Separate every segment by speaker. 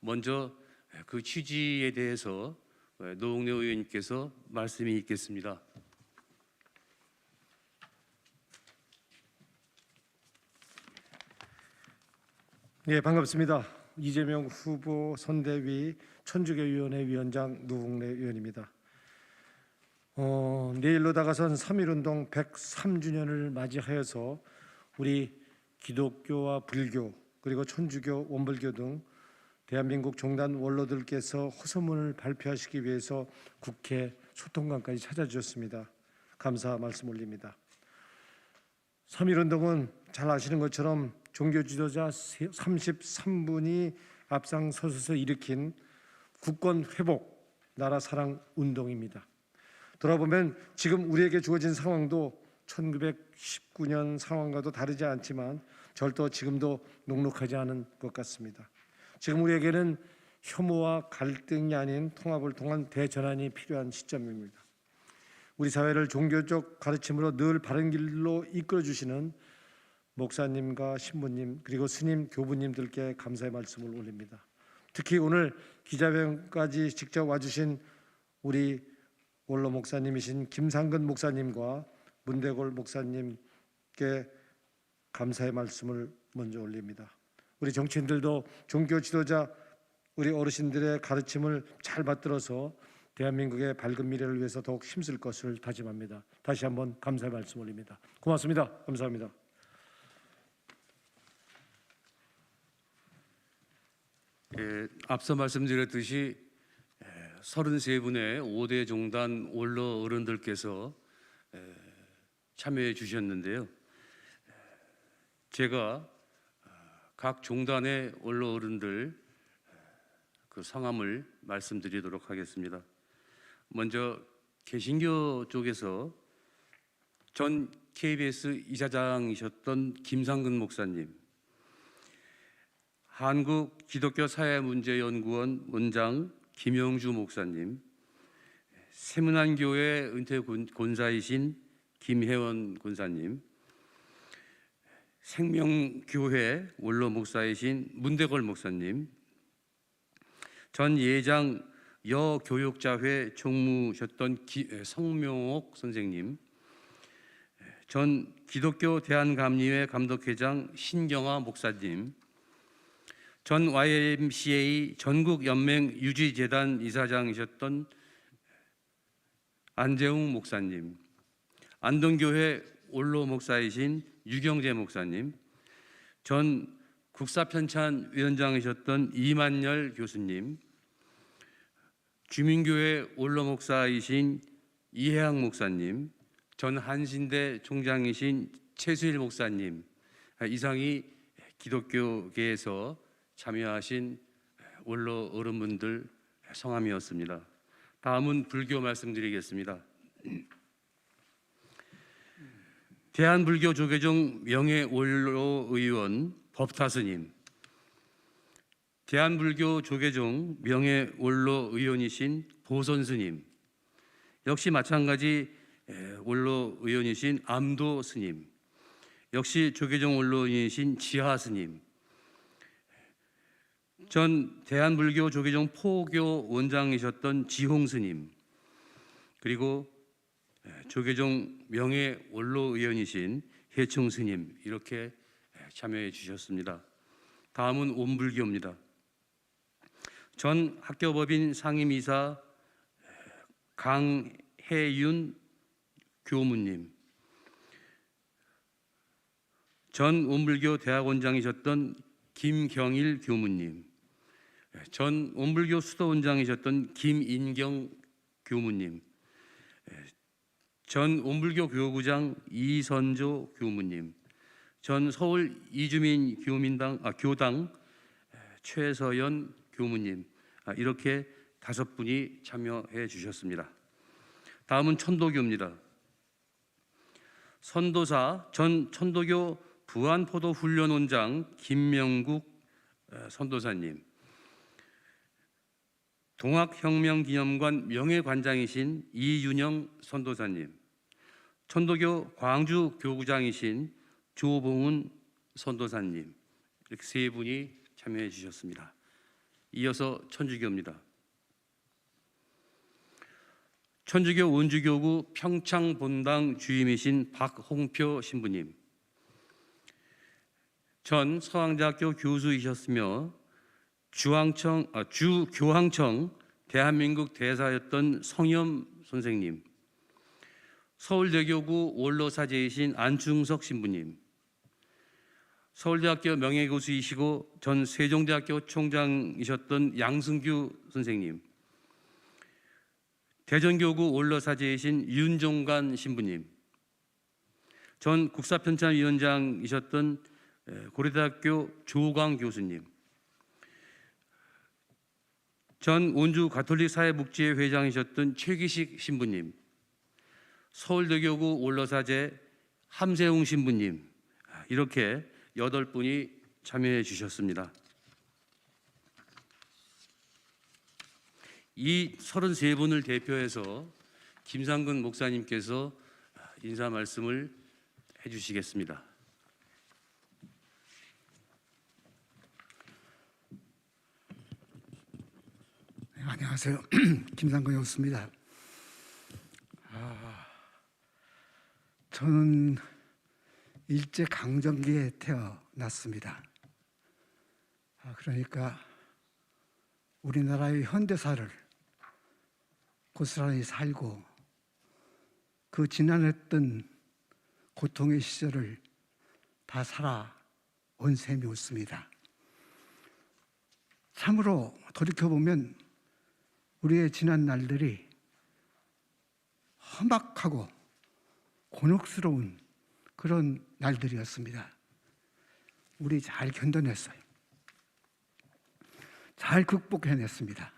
Speaker 1: 먼저 그 취지에 대해서 노웅래 의원님께서 말씀이 있겠습니다.
Speaker 2: 예, 반갑습니다. 이재명 후보 선대위 천주교위원회 위원장 노웅래 의원입니다. 어, 내일로 다가선 3.1운동 103주년을 맞이하여서 우리 기독교와 불교 그리고 천주교, 원불교 등 대한민국 종단 원로들께서 호소문을 발표하시기 위해서 국회 소통관까지 찾아주셨습니다. 감사 말씀 올립니다. 3.1운동은 잘 아시는 것처럼 종교 지도자 33분이 앞장서서 일으킨 국권 회복, 나라 사랑 운동입니다. 돌아보면 지금 우리에게 주어진 상황도 1919년 상황과도 다르지 않지만 절도 지금도 녹록하지 않은 것 같습니다. 지금 우리에게는 혐오와 갈등이 아닌 통합을 통한 대전환이 필요한 시점입니다. 우리 사회를 종교적 가르침으로 늘 바른 길로 이끌어 주시는 목사님과 신부님 그리고 스님 교부님들께 감사의 말씀을 올립니다. 특히 오늘 기자회견까지 직접 와주신 우리 원로 목사님이신 김상근 목사님과 문대골 목사님께 감사의 말씀을 먼저 올립니다. 우리 정치인들도 종교 지도자 우리 어르신들의 가르침을 잘 받들어서 대한민국의 밝은 미래를 위해서 더욱 힘쓸 것을 다짐합니다. 다시 한번 감사의 말씀 올립니다. 고맙습니다. 감사합니다.
Speaker 1: 예, 앞서 말씀드렸듯이 33분의 5대 종단 원로 어른들께서 에, 참여해 주셨는데요. 제가 아, 각 종단의 원로 어른들 그 성함을 말씀드리도록 하겠습니다. 먼저 개신교 쪽에서 전 KBS 이사장이셨던 김상근 목사님, 한국 기독교 사회문제연구원 원장 김영주 목사님, 세문안교회 은퇴 권- 권사이신 김혜원 권사님, 생명교회 원로 목사이신 문대걸 목사님, 전 예장 여교육자회 총무셨던 성명옥 선생님, 전 기독교 대한감리회 감독회장 신경화 목사님, 전 YMCA 전국 연맹 유지재단 이사장이셨던 안재웅 목사님, 안동교회 원로 목사이신 유경재 목사님, 전 국사편찬 위원장이셨던 이만열 교수님, 주민교회 원로 목사이신 이혜학 목사님, 전 한신대 총장이신 최수일 목사님 아, 이상이 기독교계에서 참여하신 원로 어른분들 성함이었습니다. 다음은 불교 말씀드리겠습니다. 대한불교 조계종 명예원로 의원 법타스님, 대한불교 조계종 명예원로 의원이신 보선스님, 역시 마찬가지 에, 원로 의원이신 암도 스님, 역시 조계종 원로인이신 지하 스님, 전 대한불교 조계종 포교 원장이셨던 지홍 스님, 그리고 조계종 명예 원로 의원이신 해충 스님 이렇게 참여해 주셨습니다. 다음은 온불교입니다. 전 학교법인 상임이사 강혜윤 교무님, 전 온불교 대학원장이셨던 김경일 교무님, 전 온불교 수도원장이셨던 김인경 교무님, 전 온불교 교구장 이선조 교무님, 전 서울 이주민 교민당 아, 교당 최서연 교무님 아, 이렇게 다섯 분이 참여해 주셨습니다. 다음은 천도교입니다. 선도사 전 천도교 부안포도 훈련원장 김명국 어, 선도사님, 동학혁명기념관 명예관장이신 이윤영 선도사님, 천도교 광주 교구장이신 조봉훈 선도사님 이렇게 세 분이 참여해 주셨습니다. 이어서 천주교입니다. 천주교 원주교구 평창 본당 주임이신 박홍표 신부님. 전 서강대학교 교수이셨으며 주항청 아, 주교황청 대한민국 대사였던 성염 선생님. 서울대교구 원로사제이신 안충석 신부님. 서울대학교 명예교수이시고 전 세종대학교 총장이셨던 양승규 선생님. 대전교구 원로사제이신 윤종관 신부님. 전 국사편찬위원장이셨던 에, 고려대학교 조광 교수님. 전 원주 가톨릭 사회복지회 회장이셨던 최기식 신부님. 서울대교구 원로사제 함세웅 신부님. 이렇게 여덟 분이 참여해 주셨습니다. 이 33분을 대표해서 김상근 목사님께서 인사 말씀을 해 주시겠습니다.
Speaker 3: 네, 안녕하세요. 김상근 교수입니다. 아, 저는 일제 강점기에 태어났습니다. 아, 그러니까 우리나라의 현대사를 고스란히 살고 그 지난했던 고통의 시절을 다 살아온 셈이 없습니다. 참으로 돌이켜보면 우리의 지난 날들이 험악하고 곤혹스러운 그런 날들이었습니다. 우리 잘 견뎌냈어요. 잘 극복해냈습니다.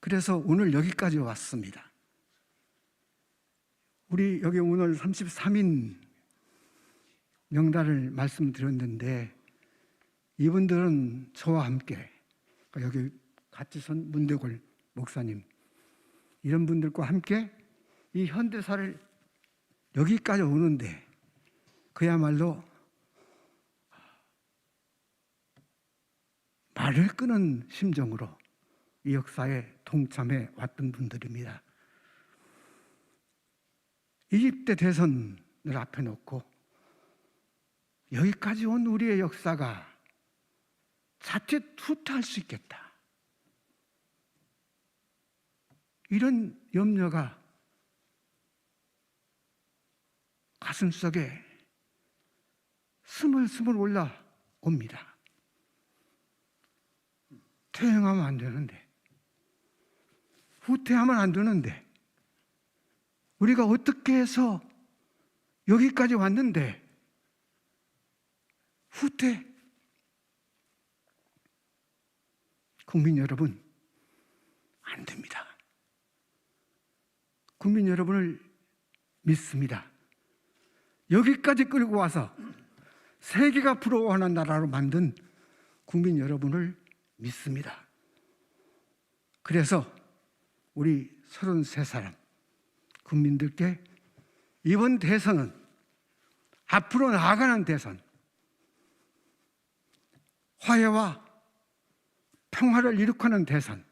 Speaker 3: 그래서 오늘 여기까지 왔습니다. 우리 여기 오늘 33인 명단을 말씀드렸는데 이분들은 저와 함께 여기 같이 선 문대골 목사님 이런 분들과 함께 이 현대사를 여기까지 오는데 그야말로 말을 끄는 심정으로 이 역사에 동참해 왔던 분들입니다. 20대 대선을 앞에 놓고 여기까지 온 우리의 역사가 자칫 후퇴할 수 있겠다. 이런 염려가 가슴 속에 스물스물 올라옵니다. 퇴행하면 안 되는데, 후퇴하면 안 되는데, 우리가 어떻게 해서 여기까지 왔는데, 후퇴, 국민 여러분, 안 됩니다. 국민 여러분을 믿습니다. 여기까지 끌고 와서 세계가 부러워하는 나라로 만든 국민 여러분을 믿습니다. 그래서 우리 33사람 국민들께 이번 대선은 앞으로 나아가는 대선 화해와 평화를 이룩하는 대선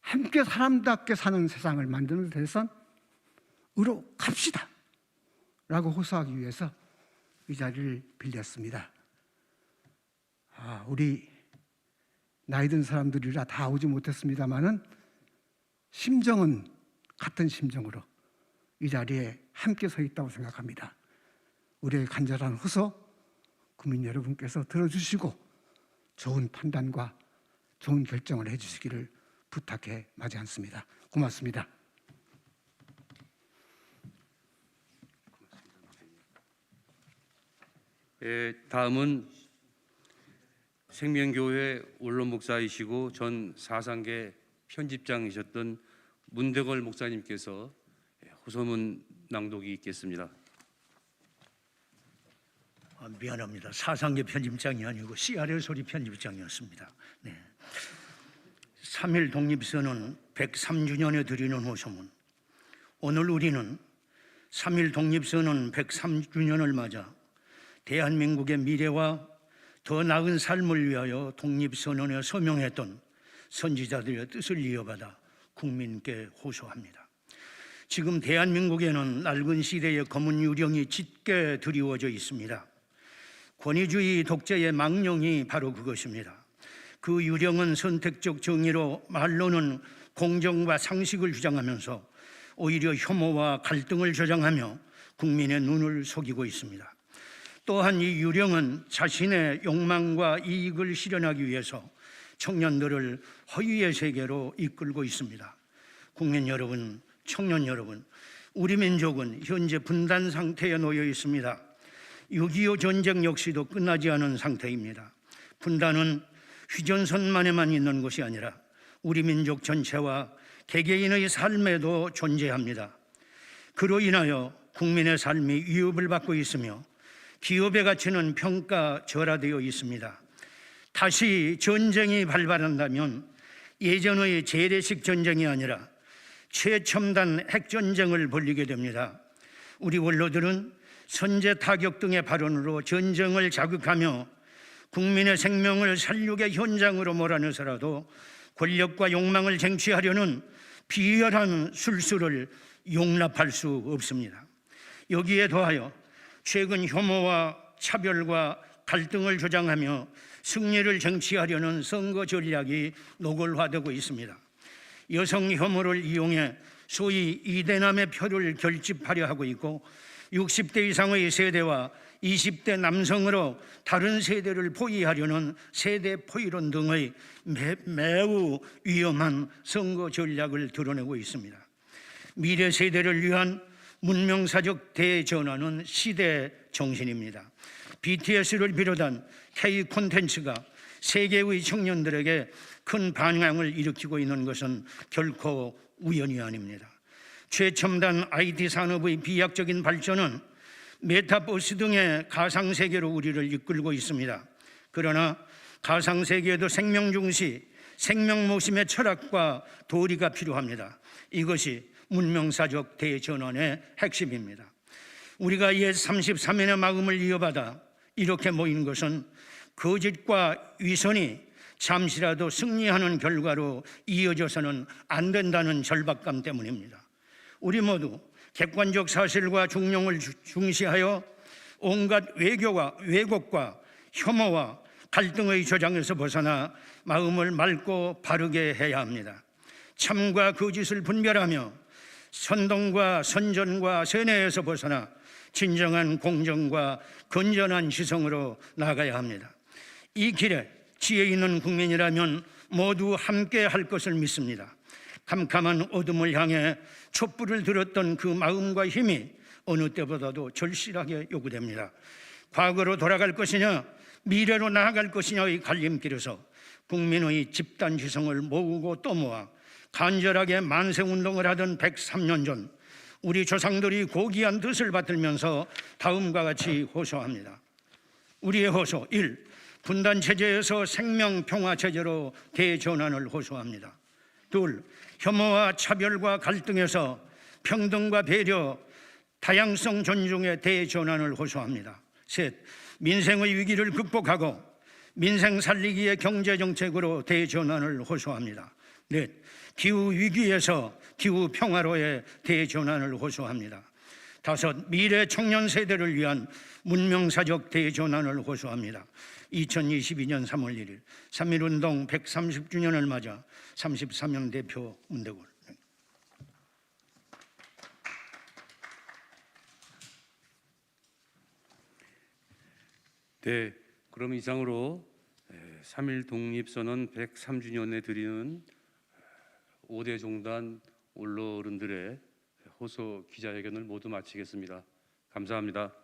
Speaker 3: 함께 사람답게 사는 세상을 만드는 대선 으로 갑시다. 라고 호소하기 위해서 이 자리를 빌렸습니다. 아, 우리 나이 든 사람들이라 다 오지 못했습니다만은 심정은 같은 심정으로 이 자리에 함께 서 있다고 생각합니다. 우리의 간절한 호소 국민 여러분께서 들어주시고 좋은 판단과 좋은 결정을 해주시기를 부탁해 마지 않습니다. 고맙습니다.
Speaker 1: 다음은 생명교회 원로 목사이시고 전 사상계 편집장이셨던 문대걸 목사님께서 호소문 낭독이 있겠습니다.
Speaker 4: 아, 미안합니다. 사상계 편집장이 아니고 CRL 소리 편집장이었습니다. 네. 3일 독립선언 103주년에 드리는 호소문. 오늘 우리는 3일 독립선언 103주년을 맞아 대한민국의 미래와 더 나은 삶을 위하여 독립선언에 서명했던 선지자들의 뜻을 이어받아 국민께 호소합니다. 지금 대한민국에는 낡은 시대의 검은 유령이 짙게 드리워져 있습니다. 권위주의 독재의 망령이 바로 그것입니다. 그 유령은 선택적 정의로 말로는 공정과 상식을 주장하면서 오히려 혐오와 갈등을 조장하며 국민의 눈을 속이고 있습니다. 또한 이 유령은 자신의 욕망과 이익을 실현하기 위해서 청년들을 허위의 세계로 이끌고 있습니다. 국민 여러분, 청년 여러분, 우리 민족은 현재 분단 상태에 놓여 있습니다. 6.25 전쟁 역시도 끝나지 않은 상태입니다. 분단은 휴전선만에만 있는 것이 아니라 우리 민족 전체와 개개인의 삶에도 존재합니다. 그로 인하여 국민의 삶이 위협을 받고 있으며 기업의 가치는 평가절하되어 있습니다. 다시 전쟁이 발발한다면 예전의 재래식 전쟁이 아니라 최첨단 핵전쟁을 벌이게 됩니다. 우리 원로들은 선제 타격 등의 발언으로 전쟁을 자극하며 국민의 생명을 살육의 현장으로 몰아내서라도 권력과 욕망을 쟁취하려는 비열한 술수를 용납할 수 없습니다. 여기에 더하여 최근 혐오와 차별과 갈등을 조장하며 승리를 쟁취하려는 선거 전략이 노골화되고 있습니다. 여성 혐오를 이용해 소위 이대남의 표를 결집하려 하고 있고 60대 이상의 세대와 20대 남성으로 다른 세대를 포위하려는 세대 포위론 등의 매, 매우 위험한 선거 전략을 드러내고 있습니다. 미래 세대를 위한 문명사적 대전환은 시대 정신입니다. BTS를 비롯한 K 콘텐츠가 세계의 청년들에게 큰 반향을 일으키고 있는 것은 결코 우연이 아닙니다. 최첨단 IT 산업의 비약적인 발전은 메타버스 등의 가상세계로 우리를 이끌고 있습니다. 그러나 가상세계에도 생명중시, 생명모심의 철학과 도리가 필요합니다. 이것이 문명사적 대전환의 핵심입니다. 우리가 옛 33년의 마음을 이어받아 이렇게 모인 것은 거짓과 위선이 잠시라도 승리하는 결과로 이어져서는 안 된다는 절박감 때문입니다. 우리 모두 객관적 사실과 중용을 중시하여 온갖 외교와 왜곡과 혐오와 갈등의 조장에서 벗어나 마음을 맑고 바르게 해야 합니다. 참과 거짓을 분별하며 선동과 선전과 선해에서 벗어나 진정한 공정과 건전한 지성으로 나가야 합니다. 이 길에 지혜 있는 국민이라면 모두 함께 할 것을 믿습니다. 캄캄한 어둠을 향해 촛불을 들었던 그 마음과 힘이 어느 때보다도 절실하게 요구됩니다. 과거로 돌아갈 것이냐, 미래로 나아갈 것이냐의 갈림길에서 국민의 집단 지성을 모으고 또 모아 간절하게 만세운동을 하던 103년 전 우리 조상들이 고귀한 뜻을 받들면서 다음과 같이 호소합니다. 우리의 호소 1. 분단 체제에서 생명 평화 체제로 대전환을 호소합니다. 둘. 혐오와 차별과 갈등에서 평등과 배려, 다양성 존중의 대전환을 호소합니다. 셋. 민생의 위기를 극복하고 민생 살리기의 경제 정책으로 대전환을 호소합니다. 넷. 기후 위기에서 기후 평화로의 대전환을 호소합니다. 다섯, 미래 청년 세대를 위한 문명사적 대전환을 호소합니다. 2022년 3월 1일 3.1운동 130주년을 맞아 33명 대표 문대골
Speaker 1: 네, 그럼 이상으로 3.1 독립선언 103주년에 드리는 5대 종단 원로어른들의 호소 기자회견을 모두 마치겠습니다. 감사합니다.